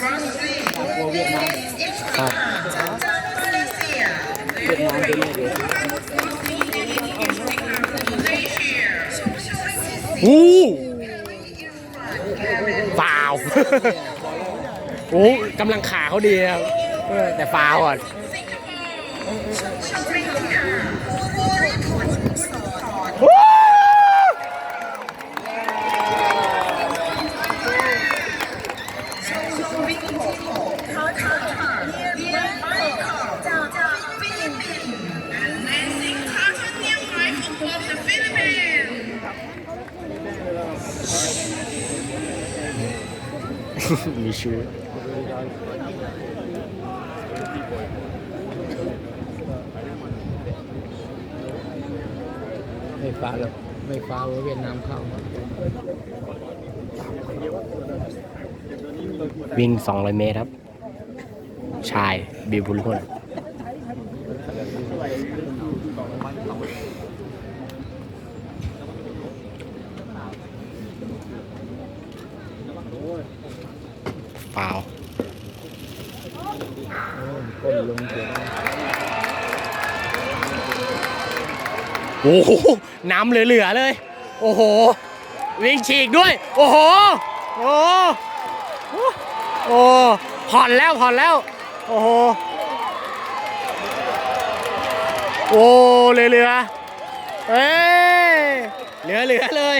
กลัวเวียดนามครับเวียดนามเป็นยังไงอู้ฟาวโอ้กำลังขาเขาดีครับแต่ฟาวอะ มีชื่อไม่ฟ้าหรอกไม่ฟ้าว่าเวียดนามเข้าครับวิ่ง 200 เมตรครับ ชายบิวบุญพล ฟาวก้นลงเสียโอ้โหน้ำเหลือๆเลย โอ้โห วิ่งฉีกด้วย โอ้โห โอ้โหโอ้ผ่อนแล้วผ่อนแล้ว โอ้โห โอ้เหลือๆเอ้ยเหลือๆเลย